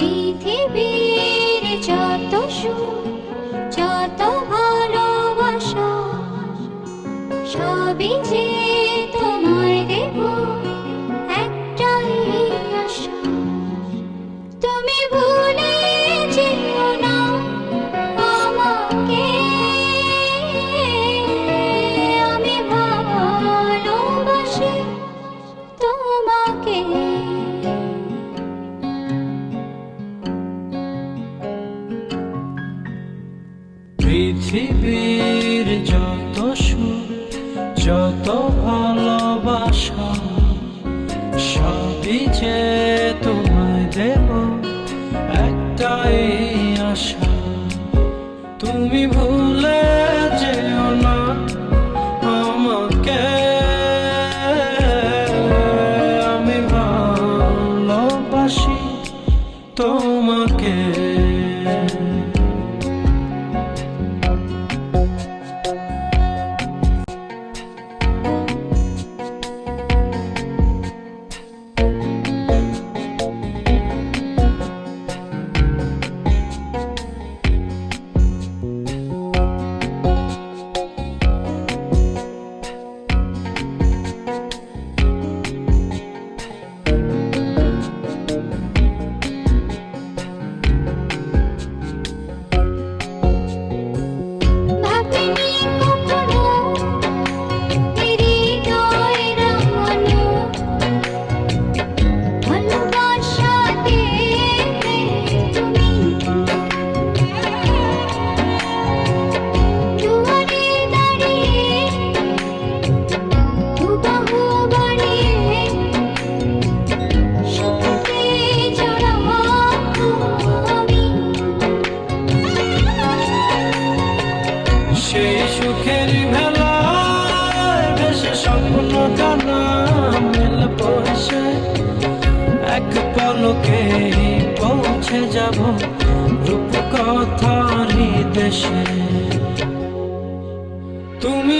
পৃথিবীর যত সুখ যত ভালোবাসা সবই যে পৃথিবীর যত সুখ, যত ভালোবাসা, সবই যে তোমায় দেব, একটাই আশা। তুমি ভুলে যেও না আমাকে। আমি ভালোবাসি তোমাকে। স্বপ্ন জানা মেল পয়সে এক পলকে পৌঁছে যাব রূপকথারি দেশে তুমি